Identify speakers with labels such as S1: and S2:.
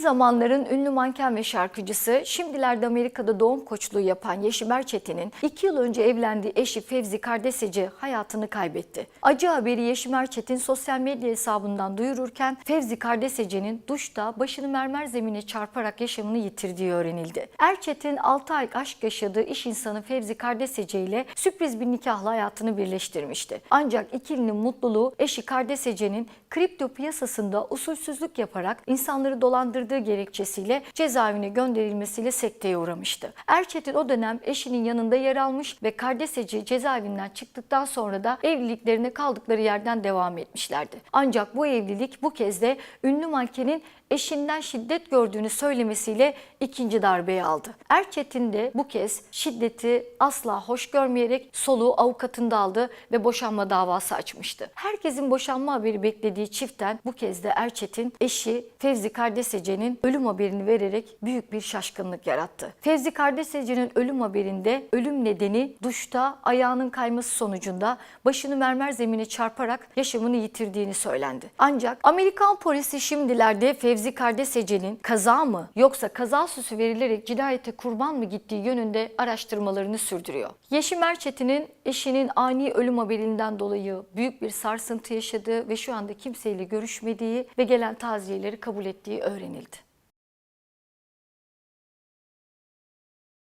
S1: zamanların ünlü manken ve şarkıcısı, şimdilerde Amerika'da doğum koçluğu yapan Yeşim Erçetin'in 2 yıl önce evlendiği eşi Fevzi Kardeseci hayatını kaybetti. Acı haberi Yeşim Erçetin sosyal medya hesabından duyururken Fevzi Kardeseci'nin duşta başını mermer zemine çarparak yaşamını yitirdiği öğrenildi. Erçetin 6 aylık aşk yaşadığı iş insanı Fevzi Kardeseci ile sürpriz bir nikahla hayatını birleştirmişti. Ancak ikilinin mutluluğu eşi Kardeseci'nin kripto piyasasında usulsüzlük yaparak insanları dolandırdığı gerekçesiyle cezaevine gönderilmesiyle sekteye uğramıştı. Erçetin o dönem eşinin yanında yer almış ve Kardeseci cezaevinden çıktıktan sonra da evliliklerine kaldıkları yerden devam etmişlerdi. Ancak bu evlilik bu kez de ünlü mankenin eşinden şiddet gördüğünü söylemesiyle ikinci darbeyi aldı. Erçetin de bu kez şiddeti asla hoş görmeyerek soluğu avukatında aldı ve boşanma davası açmıştı. Herkesin boşanma haberi beklediği çiftten bu kez de Erçetin eşi Fevzi Kardesece'nin ölüm haberini vererek büyük bir şaşkınlık yarattı. Fevzi Kardesece'nin ölüm haberinde ölüm nedeni duşta ayağının kayması sonucunda başını mermer zemine çarparak yaşamını yitirdiğini söylendi. Ancak Amerikan polisi şimdilerde Fevzi Kardesece'nin kaza mı yoksa kaza süsü verilerek cinayete kurban mı gittiği yönünde araştırmalarını sürdürüyor. Yeşim Erçetin'in eşinin ani ölüm haberinden dolayı büyük bir sarsıntı yaşadığı ve şu anda kimseyle görüşmediği ve gelen taziyeleri kabul ettiği öğrenildi.